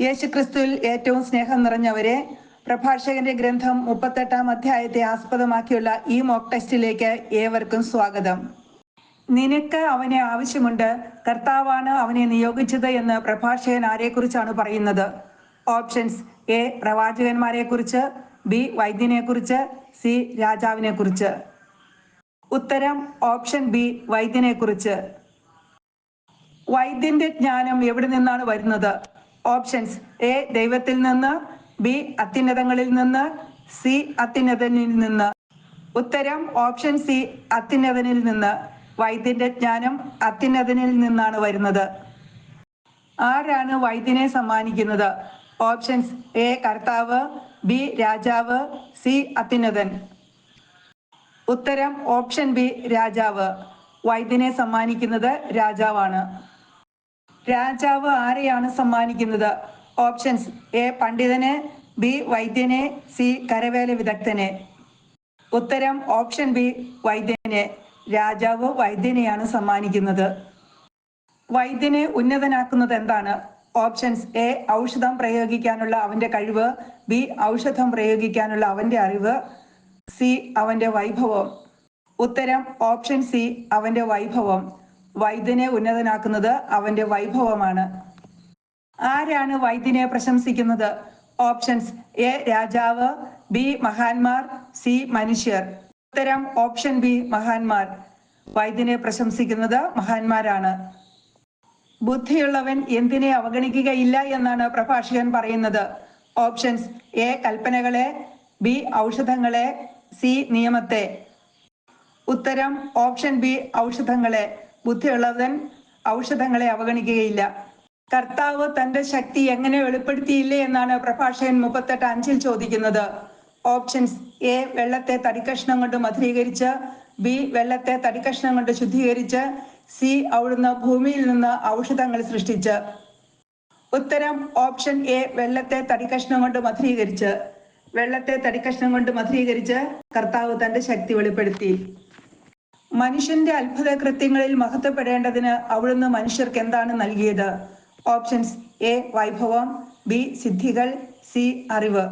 യേശുക്രിസ്തുവിൽ ഏറ്റവും സ്നേഹം നിറഞ്ഞവരെ പ്രഭാഷകന്റെ ഗ്രന്ഥം മുപ്പത്തെട്ടാം അധ്യായത്തെ ആസ്പദമാക്കിയുള്ള ഈ മോക്ക് ടെസ്റ്റിലേക്ക് ഏവർക്കും സ്വാഗതം. നിനക്ക് അവനെ ആവശ്യമുണ്ട്. കർത്താവാണ് അവനെ നിയോഗിച്ചത് എന്ന് പ്രഭാഷകൻ ആരെക്കുറിച്ചാണ് പറയുന്നത്? Options A. പ്രവാചകന്മാരെ കുറിച്ച് ബി. വൈദ്യനെ കുറിച്ച് സി. രാജാവിനെ കുറിച്ച് ഉത്തരം ഓപ്ഷൻ ബി. വൈദ്യനെ കുറിച്ച് വൈദ്യന്റെ ജ്ഞാനം എവിടെ നിന്നാണ് വരുന്നത്? ഓപ്ഷൻസ്. എ ദൈവത്തിൽ നിന്ന്. ബി അത്യുന്നതങ്ങളിൽ നിന്ന്. സി അത്യുന്നതനിൽ നിന്ന്. ഉത്തരം ഓപ്ഷൻ സി അത്യുന്നതനിൽ നിന്ന്. വൈദ്യന്റെ ജ്ഞാനം അത്യുന്നതനിൽ നിന്നാണ് വരുന്നത്. ആരാണ് വൈദ്യനെ സമ്മാനിക്കുന്നത്? ഓപ്ഷൻസ് എ കർത്താവ്. ബി രാജാവ്. സി അത്യുന്നതൻ. ഉത്തരം ഓപ്ഷൻ ബി രാജാവ്. വൈദ്യനെ സമ്മാനിക്കുന്നത് രാജാവാണ്. രാജാവ് ആരെയാണ് സമ്മാനിക്കുന്നത്? ഓപ്ഷൻസ് എ പണ്ഡിതന് ബി വൈദ്യനെ സി കരവേല വിദഗ്ധനെ. ഉത്തരം ഓപ്ഷൻ ബി വൈദ്യനെ. രാജാവ് വൈദ്യനെയാണ് സമ്മാനിക്കുന്നത്. വൈദ്യനെ ഉന്നതനാക്കുന്നത് എന്താണ്? ഓപ്ഷൻസ് എ ഔഷധം പ്രയോഗിക്കാനുള്ള അവന്റെ കഴിവ്. ബി ഔഷധം പ്രയോഗിക്കാനുള്ള അവന്റെ അറിവ്. സി അവന്റെ വൈഭവം. ഉത്തരം ഓപ്ഷൻ സി അവന്റെ വൈഭവം. വൈദ്യനെ ഉന്നതനാക്കുന്നത് അവന്റെ വൈഭവമാണ്. ആരാണ് വൈദ്യനെ പ്രശംസിക്കുന്നത്? ഓപ്ഷൻസ് എ രാജാവ് ബി മഹാന്മാർ സി മനുഷ്യർ. ഉത്തരം ഓപ്ഷൻ ബി മഹാന്മാർ. വൈദ്യനെ പ്രശംസിക്കുന്നത് മഹാന്മാരാണ്. ബുദ്ധിയുള്ളവൻ എന്തിനെ അവഗണിക്കുകയില്ല എന്നാണ് പ്രഭാഷകൻ പറയുന്നത്. ഓപ്ഷൻസ് എ കൽപ്പനകളെ ബി ഔഷധങ്ങളെ സി നിയമത്തെ. ഉത്തരം ഓപ്ഷൻ ബി ഔഷധങ്ങളെ. ബുദ്ധിയുള്ളവൻ ഔഷധങ്ങളെ അവഗണിക്കുകയില്ല. കർത്താവ് തന്റെ ശക്തി എങ്ങനെ വെളിപ്പെടുത്തിയില്ലേ എന്നാണ് പ്രഭാഷകൻ മുപ്പത്തെട്ട് അഞ്ചിൽ ചോദിക്കുന്നത്. ഓപ്ഷൻസ് എ വെള്ളത്തെ തടിക്കഷ്ണം കൊണ്ട് മധുരീകരിച്ച് ബി വെള്ളത്തെ തടിക്കഷ്ണം കൊണ്ട് ശുദ്ധീകരിച്ച് സി അവിടുന്ന് ഭൂമിയിൽ നിന്ന് ഔഷധങ്ങൾ സൃഷ്ടിച്ച്. ഉത്തരം ഓപ്ഷൻ എ വെള്ളത്തെ തടിക്കഷ്ണം കൊണ്ട് മധുരീകരിച്ച്. വെള്ളത്തെ തടിക്കഷ്ണം കൊണ്ട് മധുരീകരിച്ച് കർത്താവ് തന്റെ ശക്തി വെളിപ്പെടുത്തി. മനുഷ്യന്റെ അത്ഭുത കൃത്യങ്ങളിൽ മഹത്വപ്പെടേണ്ടതിന് അവിടുന്ന് മനുഷ്യർക്ക് എന്താണ് നൽകിയത്? ഓപ്ഷൻസ് എ വൈഭവം ബി സിദ്ധികൾ സി അറിവ്.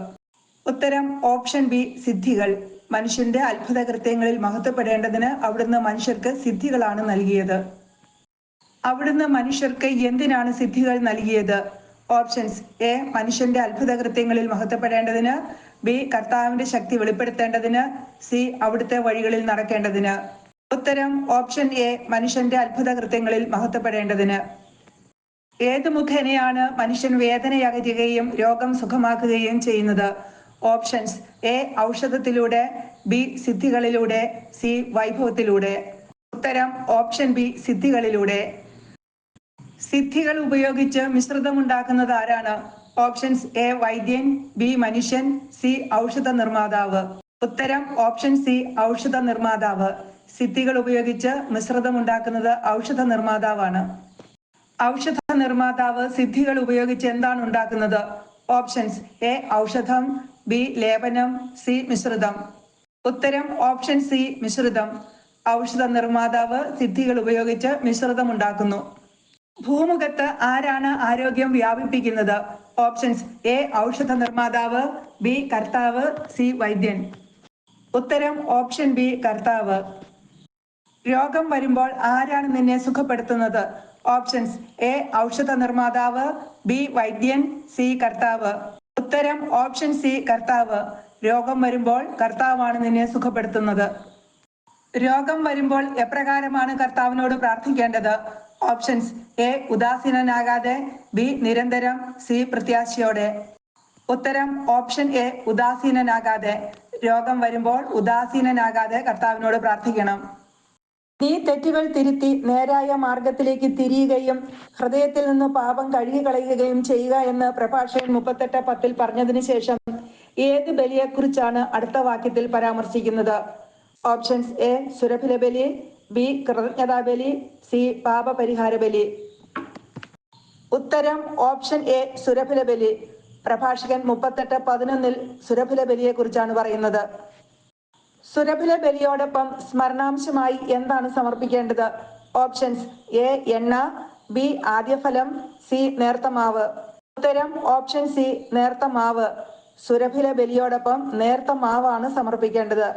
ഉത്തരം ഓപ്ഷൻ ബി സിദ്ധികൾ. മനുഷ്യന്റെ അത്ഭുത കൃത്യങ്ങളിൽ മഹത്വപ്പെടേണ്ടതിന് അവിടുന്ന് മനുഷ്യർക്ക് സിദ്ധികളാണ് നൽകിയത്. അവിടുന്ന് മനുഷ്യർക്ക് എന്തിനാണ് സിദ്ധികൾ നൽകിയത്? ഓപ്ഷൻസ് എ മനുഷ്യന്റെ അത്ഭുത കൃത്യങ്ങളിൽ മഹത്വപ്പെടേണ്ടതിന് ബി കർത്താവിന്റെ ശക്തി വെളിപ്പെടുത്തേണ്ടതിന് സി അവിടുത്തെ വഴികളിൽ നടക്കേണ്ടതിന്. ഉത്തരം ഓപ്ഷൻ എ മനുഷ്യന്റെ അത്ഭുത കൃത്യങ്ങളിൽ മഹത്വപ്പെടേണ്ടതിന്. ഏത് മുഖേനയാണ് മനുഷ്യൻ വേദനയകറ്റുകയും രോഗം സുഖമാക്കുകയും ചെയ്യുന്നത്? ഓപ്ഷൻസ് എ ഔഷധത്തിലൂടെ ബി സിദ്ധികളിലൂടെ സി വൈഭവത്തിലൂടെ. ഉത്തരം ഓപ്ഷൻ ബി സിദ്ധികളിലൂടെ. സിദ്ധികൾ ഉപയോഗിച്ച് മിശ്രിതമുണ്ടാക്കുന്നത് ആരാണ്? ഓപ്ഷൻസ് എ വൈദ്യൻ ബി മനുഷ്യൻ സി ഔഷധ നിർമ്മാതാവ്. ഉത്തരം ഓപ്ഷൻ സി ഔഷധ നിർമ്മാതാവ്. സിദ്ധികൾ ഉപയോഗിച്ച് മിശ്രിതം ഉണ്ടാക്കുന്നത് ഔഷധ നിർമ്മാതാവാണ്. ഔഷധ നിർമ്മാതാവ് സിദ്ധികൾ ഉപയോഗിച്ച് എന്താണ് ഉണ്ടാക്കുന്നത്? ഓപ്ഷൻസ് എ ഔഷധം ബി ലേപനം സി മിശ്രിതം. ഉത്തരം ഓപ്ഷൻ സി മിശ്രിതം. ഔഷധ നിർമ്മാതാവ് സിദ്ധികൾ ഉപയോഗിച്ച് മിശ്രിതം ഉണ്ടാക്കുന്നു ഭൂമുഖത്ത് ആരാണ് ആരോഗ്യം വ്യാപിപ്പിക്കുന്നത്? ഓപ്ഷൻസ് എ ഔഷധ നിർമ്മാതാവ് ബി കർത്താവ് സി വൈദ്യൻ. ഉത്തരം ഓപ്ഷൻ ബി കർത്താവ്. രോഗം വരുമ്പോൾ ആരാണ് നിന്നെ സുഖപ്പെടുത്തുന്നത്? ഓപ്ഷൻസ് എ ഔഷധ നിർമ്മാതാവ് ബി വൈദ്യൻ സി കർത്താവ്. ഉത്തരം ഓപ്ഷൻ സി കർത്താവ്. രോഗം വരുമ്പോൾ കർത്താവാണ് നിന്നെ സുഖപ്പെടുത്തുന്നത്. രോഗം വരുമ്പോൾ എപ്രകാരമാണ് കർത്താവിനോട് പ്രാർത്ഥിക്കേണ്ടത്? ഓപ്ഷൻസ് എ ഉദാസീനനാകാതെ ബി നിരന്തരം സി പ്രത്യാശയോടെ. ഉത്തരം ഓപ്ഷൻ എ ഉദാസീനനാകാതെ. രോഗം വരുമ്പോൾ ഉദാസീനനാകാതെ കർത്താവിനോട് പ്രാർത്ഥിക്കണം. നീ തെറ്റുകൾ തിരുത്തി നേരായ മാർഗത്തിലേക്ക് തിരിയുകയും ഹൃദയത്തിൽ നിന്ന് പാപം കഴുകിക്കളയുകയും ചെയ്യുക എന്ന് പ്രഭാഷകൻ മുപ്പത്തെട്ട് പത്തിൽ പറഞ്ഞതിന് ശേഷം ഏത് ബലിയെക്കുറിച്ചാണ് അടുത്ത വാക്യത്തിൽ പരാമർശിക്കുന്നത്? ഓപ്ഷൻസ് എ സുരഭില ബലി ബി കൃതജ്ഞതാ ബലി സി പാപപരിഹാര ബലി. ഉത്തരം ഓപ്ഷൻ എ സുരഭില ബലി. പ്രഭാഷകൻ മുപ്പത്തെട്ട് പതിനൊന്നിൽ സുരഭില ബലിയെ കുറിച്ചാണ് പറയുന്നത്. സുരഭില ബലിയോടൊപ്പം സ്മരണാംശമായി എന്താണ് സമർപ്പിക്കേണ്ടത്? ഓപ്ഷൻസ് എ എണ്ണ ബി ആദ്യഫലം സി നേർത്തമാവ്. ഉത്തരം ഓപ്ഷൻ സി നേർത്ത മാവ് സുരഭില ബലിയോടൊപ്പം നേർത്ത മാവാണ് സമർപ്പിക്കേണ്ടത്.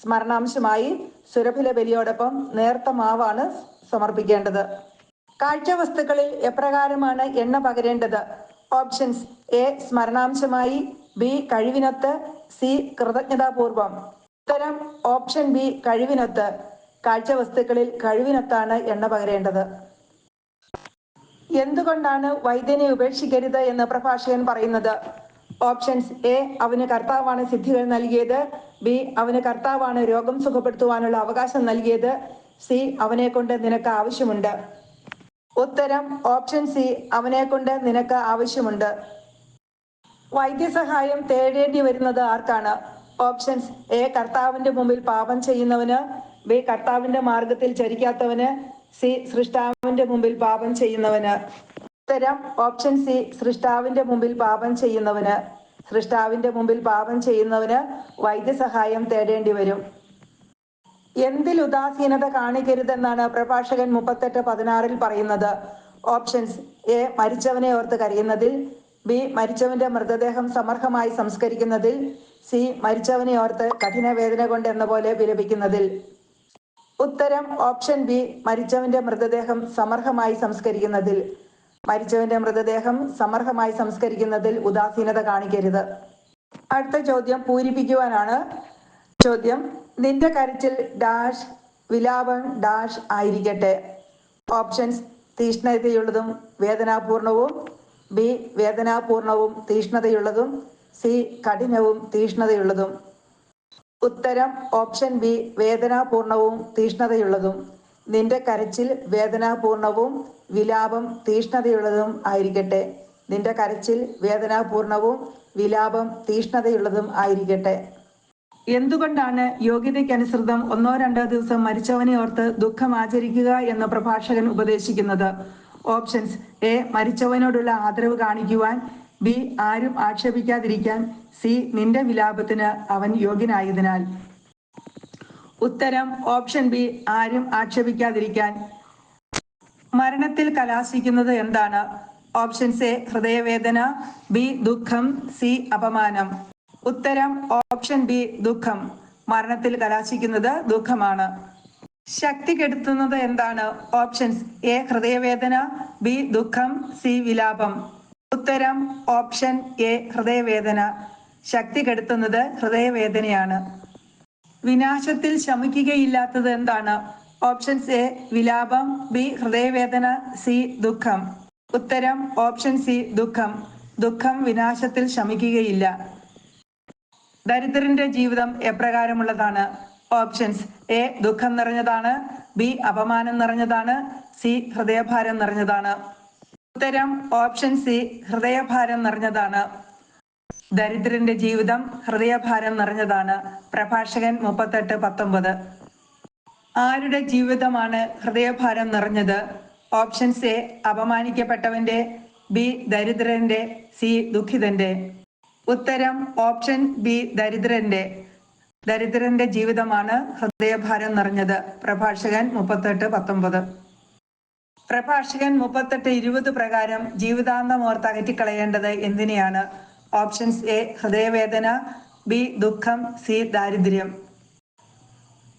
സ്മരണാംശമായി സുരഭില ബലിയോടൊപ്പം നേർത്ത മാവാണ് സമർപ്പിക്കേണ്ടത്. കാഴ്ച വസ്തുക്കളിൽ എപ്രകാരമാണ് എണ്ണ പകരേണ്ടത്? ഓപ്ഷൻസ് എ സ്മരണാംശമായി ബി കഴിവിനൊത്ത് സി കൃതജ്ഞതാപൂർവം. ഉത്തരം ഓപ്ഷൻ ബി കഴിവിനൊത്ത്. കാഴ്ചവസ്തുക്കളിൽ കഴിവിനൊത്താണ് എണ്ണ പകരേണ്ടത്. എന്തുകൊണ്ടാണ് വൈദ്യനെ ഉപേക്ഷിക്കരുത് എന്ന് പ്രഭാഷകൻ പറയുന്നത്? ഓപ്ഷൻസ് എ അവന് കർത്താവാണ് സിദ്ധികൾ നൽകിയത്. ബി അവന് കർത്താവാണ് രോഗം സുഖപ്പെടുത്തുവാനുള്ള അവകാശം നൽകിയത്. സി അവനെ കൊണ്ട് നിനക്ക് ആവശ്യമുണ്ട്. ഉത്തരം ഓപ്ഷൻ സി അവനെ കൊണ്ട് നിനക്ക് ആവശ്യമുണ്ട്. വൈദ്യസഹായം തേടേണ്ടി വരുന്നത് ആർക്കാണ്? ഓപ്ഷൻസ് എ കർത്താവിന്റെ മുമ്പിൽ പാപം ചെയ്യുന്നവന്. ബി കർത്താവിന്റെ മാർഗത്തിൽ ചരിക്കാത്തവന് സി സൃഷ്ടാവിന്റെ മുമ്പിൽ പാപം ചെയ്യുന്നവന്. ഉത്തരം ഓപ്ഷൻ സി സൃഷ്ടാവിന്റെ മുമ്പിൽ പാപം ചെയ്യുന്നവന്. സൃഷ്ടാവിന്റെ മുമ്പിൽ പാപം ചെയ്യുന്നവന് വൈദ്യസഹായം തേടേണ്ടി വരും. എന്തിൽ ഉദാസീനത കാണിക്കരുതെന്നാണ് പ്രഭാഷകൻ മുപ്പത്തെട്ട് പതിനാറിൽ പറയുന്നത്. ഓപ്ഷൻസ് എ മരിച്ചവനെ ഓർത്ത് കരയുന്നതിൽ. ബി മരിച്ചവന്റെ മൃതദേഹം സമർഹമായി സംസ്കരിക്കുന്നതിൽ. സി മരിച്ചവനെ ഓർത്ത് കഠിന വേദന കൊണ്ട് എന്ന പോലെ വിലപിക്കുന്നതിൽ. ഉത്തരം ഓപ്ഷൻ ബി മരിച്ചവന്റെ മൃതദേഹം സമർഹമായി സംസ്കരിക്കുന്നതിൽ. മരിച്ചവന്റെ മൃതദേഹം സമർഹമായി സംസ്കരിക്കുന്നതിൽ ഉദാസീനത കാണിക്കരുത്. അടുത്ത ചോദ്യം പൂരിപ്പിക്കുവാനാണ്. ചോദ്യം നിന്റെ കരച്ചിൽ ഡാഷ് വിലാപം ഡാഷ് ആയിരിക്കട്ടെ. ഓപ്ഷൻസ് തീഷ്ണതയുള്ളതും വേദനാപൂർണവും. ബി വേദനാപൂർണവും തീഷ്ണതയുള്ളതും. സി കഠിനവും തീഷ്ണതയുള്ളതും. ഉത്തരം ഓപ്ഷൻ ബി വേദനാപൂർണവും തീഷ്ണതയുള്ളതും. നിന്റെ കരച്ചിൽ വേദനാപൂർണവും വിലാപം തീഷ്ണതയുള്ളതും ആയിരിക്കട്ടെ. നിന്റെ കരച്ചിൽ വേദനാപൂർണവും വിലാപം തീഷ്ണതയുള്ളതും ആയിരിക്കട്ടെ. എന്തുകൊണ്ടാണ് യോഗ്യതയ്ക്കനുസൃതം ഒന്നോ രണ്ടോ ദിവസം മരിച്ചവനെ ഓർത്ത് ദുഃഖം ആചരിക്കുക എന്ന് പ്രഭാഷകൻ ഉപദേശിക്കുന്നത്? ഓപ്ഷൻസ് എ മരിച്ചവനോടുള്ള ആദരവ് കാണിക്കുവാൻ ബി ആരും ആക്ഷേപിക്കാതിരിക്കാൻ സി നിന്റെ വിലാപത്തിന് അവൻ യോഗ്യനായതിനാൽ. ഉത്തരം ഓപ്ഷൻ ബി ആരും ആക്ഷേപിക്കാതിരിക്കാൻ. മരണത്തിൽ കലാശിക്കുന്നത് എന്താണ്? ഓപ്ഷൻസ് എ ഹൃദയവേദന ബി ദുഃഖം സി അപമാനം. ഉത്തരം ഓപ്ഷൻ ബി ദുഃഖം. മരണത്തിൽ കലാശിക്കുന്നത് ദുഃഖമാണ്. ശക്തി കെടുത്തുന്നത് എന്താണ്? ഓപ്ഷൻസ് എ ഹൃദയവേദന ബി ദുഃഖം സി വിലാപം. ഉത്തരം ഓപ്ഷൻ എ ഹൃദയവേദന. ശക്തി കെടുത്തുന്നത് ഹൃദയവേദനയാണ്. വിനാശത്തിൽ ശമിക്കുകയില്ലാത്തത് എന്താണ്? ഓപ്ഷൻസ് എ വിലാപം. ബി ഹൃദയവേദന. സി ദുഃഖം. ഉത്തരം ഓപ്ഷൻ സി ദുഃഖം. ദുഃഖം വിനാശത്തിൽ ശമിക്കുകയില്ല. ദരിദ്രന്റെ ജീവിതം എപ്രകാരമുള്ളതാണ്? ഓപ്ഷൻസ് എ ദുഃഖം നിറഞ്ഞതാണ്. ബി അപമാനം നിറഞ്ഞതാണ്. സി ഹൃദയഭാരം നിറഞ്ഞതാണ്. ഉത്തരം ഓപ്ഷൻ സി ഹൃദയഭാരം നിറഞ്ഞതാണ്. ദരിദ്രന്റെ ജീവിതം ഹൃദയഭാരം നിറഞ്ഞതാണ്. പ്രഭാഷകൻ മുപ്പത്തെട്ട് പത്തൊമ്പത്. ആരുടെ ജീവിതമാണ് ഹൃദയഭാരം നിറഞ്ഞത്? ഓപ്ഷൻസ് എ അപമാനിക്കപ്പെട്ടവന്റെ ബി ദരിദ്രന്റെ സി ദുഃഖിതന്റെ. ഉത്തരം ഓപ്ഷൻ ബി ദരിദ്രന്റെ. ദരിദ്രന്റെ ജീവിതമാണ് ഹൃദയഭാരം നിറഞ്ഞത്. പ്രഭാഷകൻ മുപ്പത്തെട്ട് പത്തൊമ്പത്. പ്രഭാഷകൻ മുപ്പത്തെട്ട് ഇരുപത് പ്രകാരം ജീവിതാന്തം ഓർത്ത് അകറ്റിക്കളയേണ്ടത് എന്തിനെയാണ്? ഓപ്ഷൻസ് എ ഹൃദയവേദന ബി ദുഃഖം സി ദാരിദ്ര്യം.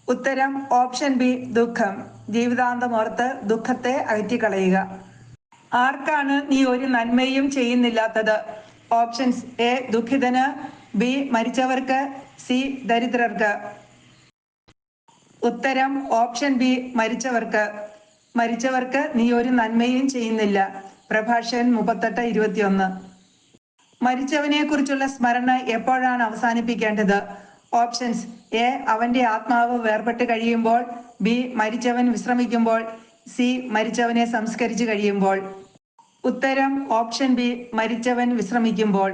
ഉത്തരം ഓപ്ഷൻ ബി ദുഃഖം. ജീവിതാന്തം ഓർത്ത് ദുഃഖത്തെ അകറ്റിക്കളയുക. ആർക്കാണ് നീ ഒരു നന്മയും ചെയ്യുന്നില്ലാത്തത്? ഓപ്ഷൻസ് എ ദുഃഖിതന് ബി മരിച്ചവർക്ക് സി ദരിദ്രർക്ക്. ഉത്തരം ഓപ്ഷൻ ബി മരിച്ചവർക്ക്. മരിച്ചവർക്ക് നീ ഒരു നന്മയും ചെയ്യുന്നില്ല. പ്രഭാഷകൻ മുപ്പത്തെട്ട് ഇരുപത്തിയൊന്ന്. മരിച്ചവനെ കുറിച്ചുള്ള സ്മരണ എപ്പോഴാണ് അവസാനിപ്പിക്കേണ്ടത്? ഓപ്ഷൻസ് എ അവന്റെ ആത്മാവ് വേർപെട്ട് കഴിയുമ്പോൾ ബി മരിച്ചവൻ വിശ്രമിക്കുമ്പോൾ സി മരിച്ചവനെ സംസ്കരിച്ചു കഴിയുമ്പോൾ. ഉത്തരം ഓപ്ഷൻ ബി മരിച്ചവൻ വിശ്രമിക്കുമ്പോൾ.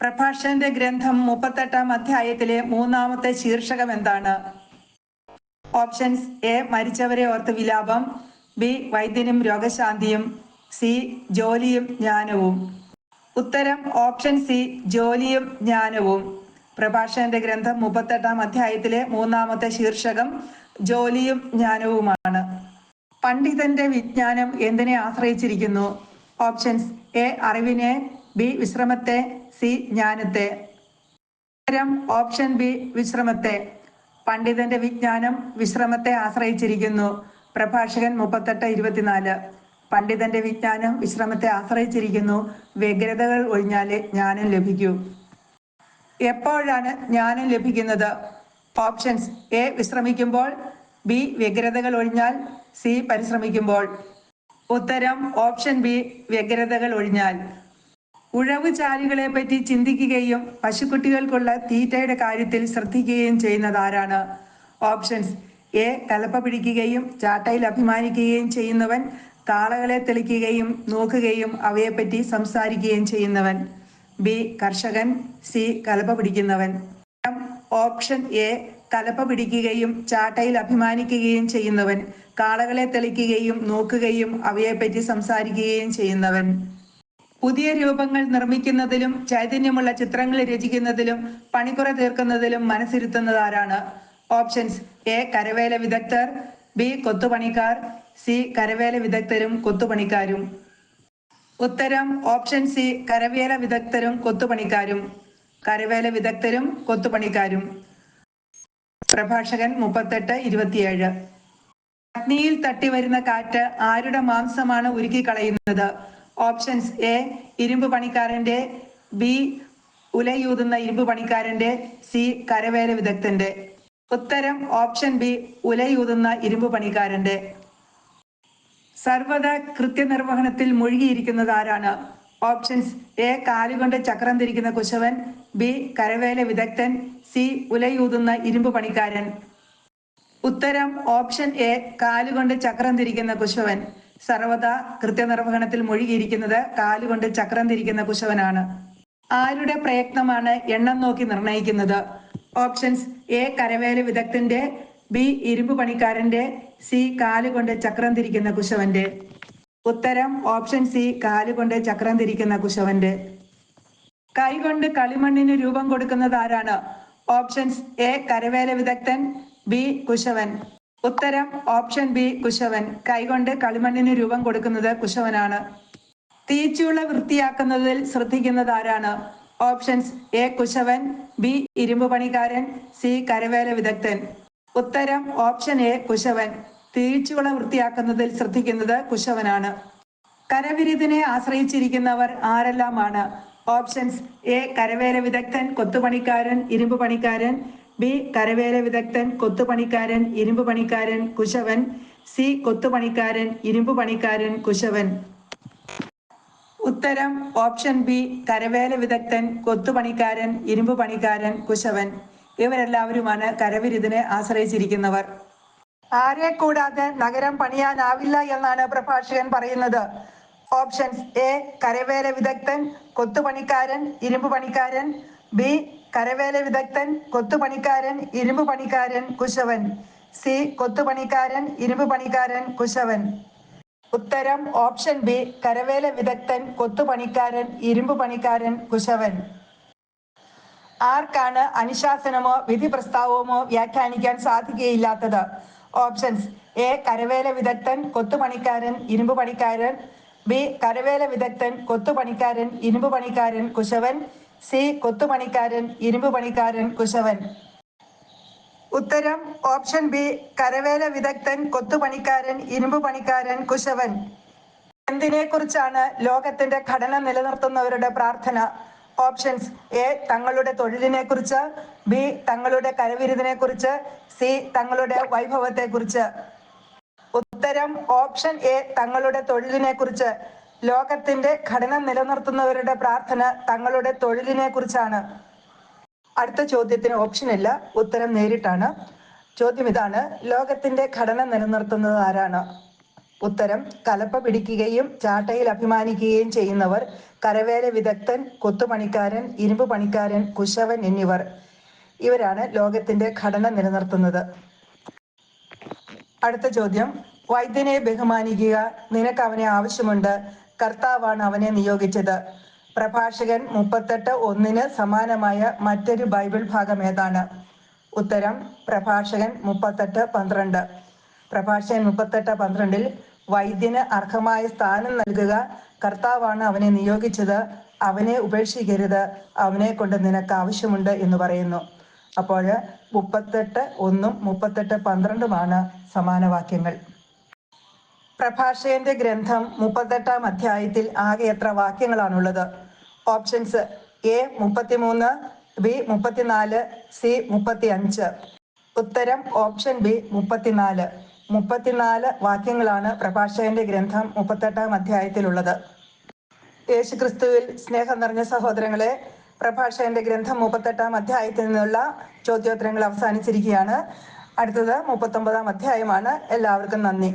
പ്രഭാഷകന്റെ ഗ്രന്ഥം മുപ്പത്തെട്ടാം അധ്യായത്തിലെ മൂന്നാമത്തെ ശീർഷകം എന്താണ്? ഓപ്ഷൻസ് എ മരിച്ചവരെ ഓർത്ത് വിലാപം ബി വൈദ്യനും രോഗശാന്തിയും സി ജോലിയും ജ്ഞാനവും. ഉത്തരം ഓപ്ഷൻ സി ജോലിയും ജ്ഞാനവും. പ്രഭാഷകന്റെ ഗ്രന്ഥം മുപ്പത്തെട്ടാം അധ്യായത്തിലെ മൂന്നാമത്തെ ശീർഷകം ജോലിയും ജ്ഞാനവുമാണ്. പണ്ഡിതന്റെ വിജ്ഞാനം എന്തിനെ ആശ്രയിച്ചിരിക്കുന്നു? ഓപ്ഷൻസ് എ അറിവിനെ ബി വിശ്രമത്തെ സി ജ്ഞാനത്തെ. ഉത്തരം ഓപ്ഷൻ ബി വിശ്രമത്തെ. പണ്ഡിതന്റെ വിജ്ഞാനം വിശ്രമത്തെ ആശ്രയിച്ചിരിക്കുന്നു. പ്രഭാഷകൻ മുപ്പത്തെട്ട് ഇരുപത്തിനാല്. പണ്ഡിതന്റെ വിജ്ഞാനം വിശ്രമത്തെ ആശ്രയിച്ചിരിക്കുന്നു. വ്യഗ്രതകൾ ഒഴിഞ്ഞാലേ ജ്ഞാനം ലഭിക്കൂ. എപ്പോഴാണ് ജ്ഞാനം ലഭിക്കുന്നത്? ഓപ്ഷൻസ്. എ വിശ്രമിക്കുമ്പോൾ. ബി വ്യഗ്രതകൾ ഒഴിഞ്ഞാൽ. സി പരിശ്രമിക്കുമ്പോൾ. ഉത്തരം ഓപ്ഷൻ ബി വ്യഗ്രതകൾ ഒഴിഞ്ഞാൽ. ഉഴവ് ചാലികളെ പറ്റി ചിന്തിക്കുകയും പശുക്കുട്ടികൾക്കുള്ള തീറ്റയുടെ കാര്യത്തിൽ ശ്രദ്ധിക്കുകയും ചെയ്യുന്നത് ആരാണ്? ഓപ്ഷൻസ്. എ. കലപ്പ പിടിക്കുകയും ചാട്ടയിൽ അഭിമാനിക്കുകയും ചെയ്യുന്നവൻ കാളകളെ തെളിക്കുകയും നോക്കുകയും അവയെപ്പറ്റി സംസാരിക്കുകയും ചെയ്യുന്നവൻ. ബി. കർഷകൻ. സി. കലപ്പ പിടിക്കുന്നവൻ. Option A. കലപ്പ പിടിക്കുകയും ചാട്ടയിൽ അഭിമാനിക്കുകയും ചെയ്യുന്നവൻ. കാളകളെ തെളിക്കുകയും നോക്കുകയും അവയെപ്പറ്റി സംസാരിക്കുകയും ചെയ്യുന്നവൻ. പുതിയ രൂപങ്ങൾ നിർമ്മിക്കുന്നതിലും ചൈതന്യമുള്ള ചിത്രങ്ങൾ രചിക്കുന്നതിലും പണിക്കുറ തീർക്കുന്നതിലും മനസ്സിരുത്തുന്നത് ആരാണ്? Options A. കരവേല വിദഗ്ധർ ബി. കൊത്തുപണിക്കാർ സി. കരവേല വിദഗ്ധരും കൊത്തുപണിക്കാരും. ഉത്തരം ഓപ്ഷൻ സി. കരവേല വിദഗ്ധരും കൊത്തുപണിക്കാരും. കരവേല വിദഗ്ധരും കൊത്തുപണിക്കാരും. പ്രഭാഷകൻ മുപ്പത്തെട്ട് ഇരുപത്തിയേഴ്. അഗ്നിയിൽ തട്ടി വരുന്ന കാറ്റ് ആരുടെ മാംസമാണ് ഉരുക്കി കളയുന്നത് ഓപ്ഷൻസ് എ ഇരുമ്പ് പണിക്കാരന്റെ ബി ഉലയൂതുന്ന ഇരുമ്പ് പണിക്കാരന്റെ സി കരവേല വിദഗ്ധന്റെ ഉത്തരം ഓപ്ഷൻ ബി ഉലയൂതുന്ന ഇരുമ്പ് പണിക്കാരന്റെ സർവത കൃത്യനിർവഹണത്തിൽ മുഴുകിയിരിക്കുന്നത് ആരാണ്? ഓപ്ഷൻസ് എ കാലുകൊണ്ട് ചക്രം തിരിക്കുന്ന കുശവൻ ബി കരവേല വിദഗ്ധൻ സി ഉലയൂതുന്ന ഇരുമ്പ് പണിക്കാരൻ. ഉത്തരം ഓപ്ഷൻ എ കാലുകൊണ്ട് ചക്രം തിരിക്കുന്ന കുശവൻ. സർവത കൃത്യനിർവഹണത്തിൽ മുഴുകിയിരിക്കുന്നത് കാലുകൊണ്ട് ചക്രം തിരിക്കുന്ന കുശവനാണ്. ആരുടെ പ്രയത്നമാണ് എണ്ണം നോക്കി നിർണയിക്കുന്നത്? ഓപ്ഷൻസ് എ കരവേല വിദഗ്ധന്റെ ബി ഇരുമ്പ് പണിക്കാരന്റെ സി കാലുകൊണ്ട് ചക്രം തിരിക്കുന്ന കുശവന്റെ. ഉത്തരം ഓപ്ഷൻ സി കാലുകൊണ്ട് ചക്രം തിരിക്കുന്ന കുശവന്റെ. കൈകൊണ്ട് കളിമണ്ണിന് രൂപം കൊടുക്കുന്നത് ആരാണ്? ഓപ്ഷൻസ് എ കരവേല വിദഗ്ധൻ ബി കുശവൻ. ഉത്തരം ഓപ്ഷൻ ബി കുശവൻ. കൈകൊണ്ട് കളിമണ്ണിന് രൂപം കൊടുക്കുന്നത് കുശവനാണ്. തീച്ചുള്ള വൃത്തിയാക്കുന്നതിൽ ശ്രദ്ധിക്കുന്നത് ആരാണ്? ഓപ്ഷൻസ് എ കുശവൻ ബി ഇരുമ്പ് പണിക്കാരൻ സി കരവേല വിദഗ്ധൻ. ഉത്തരം ഓപ്ഷൻ എ കുശവൻ. തീച്ചുള വൃത്തിയാക്കുന്നതിൽ ശ്രദ്ധിക്കുന്നത് കുശവനാണ്. കരവിരുതിനെ ആശ്രയിച്ചിരിക്കുന്നവർ ആരെല്ലാമാണ്? ഓപ്ഷൻസ് എ കരവേല വിദഗ്ധൻ കൊത്തുപണിക്കാരൻ ഇരുമ്പ് പണിക്കാരൻ ബി കരവേല വിദഗ്ധൻ കൊത്തുപണിക്കാരൻ ഇരുമ്പ് പണിക്കാരൻ കുശവൻ. സി കൊത്തുപണിക്കാരൻ ഇരുമ്പ് പണിക്കാരൻ കുശവൻ. ഉത്തരം ഓപ്ഷൻ ബി കരവേല വിദഗ്ധൻ കൊത്തുപണിക്കാരൻ ഇരുമ്പ് പണിക്കാരൻ കുശവൻ. ഇവരെല്ലാവരുമാണ് കരവിരുതിനെ ആശ്രയിച്ചിരിക്കുന്നവർ. ആരെ കൂടാതെ നഗരം പണിയാനാവില്ല എന്നാണ് പ്രഭാഷകൻ പറയുന്നത്. ഓപ്ഷൻസ് എ കരവേല വിദഗ്ധൻ കൊത്തുപണിക്കാരൻ ഇരുമ്പ് പണിക്കാരൻ. ബി കരവേല വിദഗ്ധൻ കൊത്തുപണിക്കാരൻ ഇരുമ്പ് പണിക്കാരൻ കുശവൻ. സി കൊത്തുപണിക്കാരൻ ഇരുമ്പ് പണിക്കാരൻ കുശവൻ. ഉത്തരം ഓപ്ഷൻ ബി കരവേല വിദഗ്ധൻ കൊത്തുപണിക്കാരൻ ഇരുമ്പ് പണിക്കാരൻ കുശവൻ. ആർക്കാണ് അനുശാസനമോ വിധി പ്രസ്താവമോ വ്യാഖ്യാനിക്കാൻ സാധിക്കുകയില്ലാത്തത്? ഓപ്ഷൻസ് എ കരവേല വിദഗ്ധൻ കൊത്തുപണിക്കാരൻ ഇരുമ്പ് പണിക്കാരൻ. ബി കരവേല വിദഗ്ധൻ കൊത്തുപണിക്കാരൻ ഇരുമ്പ് പണിക്കാരൻ കുശവൻ. സി കൊത്തുപണിക്കാരൻ ഇരുമ്പ് പണിക്കാരൻ കുശവൻ. ഉത്തരം ഓപ്ഷൻ ബി കരവേല വിദഗ്ധൻ കൊത്തുപണിക്കാരൻ ഇരുമ്പ് പണിക്കാരൻ കുശവൻ. എന്തിനെ കുറിച്ചാണ് ലോകത്തിന്റെ ഘടന നിലനിർത്തുന്നവരുടെ പ്രാർത്ഥന? ഓപ്ഷൻസ് എ തങ്ങളുടെ തൊഴിലിനെ കുറിച്ച് ബി തങ്ങളുടെ കരവിരുതിനെ കുറിച്ച് സി തങ്ങളുടെ വൈഭവത്തെ കുറിച്ച് ഉത്തരം ഓപ്ഷൻ എ തങ്ങളുടെ തൊഴിലിനെ കുറിച്ച് ലോകത്തിന്റെ ഘടന നിലനിർത്തുന്നവരുടെ പ്രാർത്ഥന തങ്ങളുടെ തൊഴിലിനെ കുറിച്ചാണ് അടുത്ത ചോദ്യത്തിന് ഓപ്ഷൻ ഇല്ല. ഉത്തരം നേരിട്ടാണ്. ചോദ്യം ഇതാണ്. ലോകത്തിന്റെ ഘടന നിലനിർത്തുന്നത് ആരാണ്? ഉത്തരം കലപ്പ പിടിക്കുകയും ചാട്ടയിൽ അഭിമാനിക്കുകയും ചെയ്യുന്നവർ കരവേല വിദഗ്ധൻ കൊത്തുപണിക്കാരൻ ഇരുമ്പ് പണിക്കാരൻ കുശവൻ എന്നിവർ. ഇവരാണ് ലോകത്തിന്റെ ഘടന നിലനിർത്തുന്നത്. അടുത്ത ചോദ്യം വൈദ്യനെ ബഹുമാനിക്കുക. നിനക്ക് അവനെ ആവശ്യമുണ്ട്. കർത്താവാണ് അവനെ നിയോഗിച്ചത്. പ്രഭാഷകൻ മുപ്പത്തെട്ട് ഒന്നിന് സമാനമായ മറ്റൊരു ബൈബിൾ ഭാഗം ഏതാണ്? ഉത്തരം പ്രഭാഷകൻ മുപ്പത്തെട്ട് പന്ത്രണ്ട്. പ്രഭാഷകൻ മുപ്പത്തെട്ട് പന്ത്രണ്ടിൽ വൈദ്യന് അർഹമായ സ്ഥാനം നൽകുക. കർത്താവാണ് അവനെ നിയോഗിച്ചത്. അവനെ ഉപേക്ഷിക്കരുത്. അവനെ കൊണ്ട് നിനക്ക് ആവശ്യമുണ്ട് എന്ന് പറയുന്നു. അപ്പോൾ മുപ്പത്തെട്ട് ഒന്നും മുപ്പത്തെട്ട് പന്ത്രണ്ടുമാണ് സമാന വാക്യങ്ങൾ പ്രഭാഷകന്റെ ഗ്രന്ഥം മുപ്പത്തെട്ടാം അധ്യായത്തിൽ ആകെ എത്ര വാക്യങ്ങളാണുള്ളത്? ഓപ്ഷൻസ് എ മുപ്പത്തിമൂന്ന് ബി മുപ്പത്തിനാല് സി മുപ്പത്തി അഞ്ച് ഉത്തരം ഓപ്ഷൻ ബി മുപ്പത്തിനാല്. മുപ്പത്തിനാല് വാക്യങ്ങളാണ് പ്രഭാഷകന്റെ ഗ്രന്ഥം മുപ്പത്തെട്ടാം അധ്യായത്തിലുള്ളത്. യേശുക്രിസ്തുവിൽ സ്നേഹം നിറഞ്ഞ സഹോദരങ്ങളെ പ്രഭാഷകന്റെ ഗ്രന്ഥം മുപ്പത്തെട്ടാം അധ്യായത്തിൽ നിന്നുള്ള ചോദ്യോത്തരങ്ങൾ അവസാനിച്ചിരിക്കുകയാണ്. അടുത്തത് മുപ്പത്തൊമ്പതാം അധ്യായമാണ്. എല്ലാവർക്കും നന്ദി.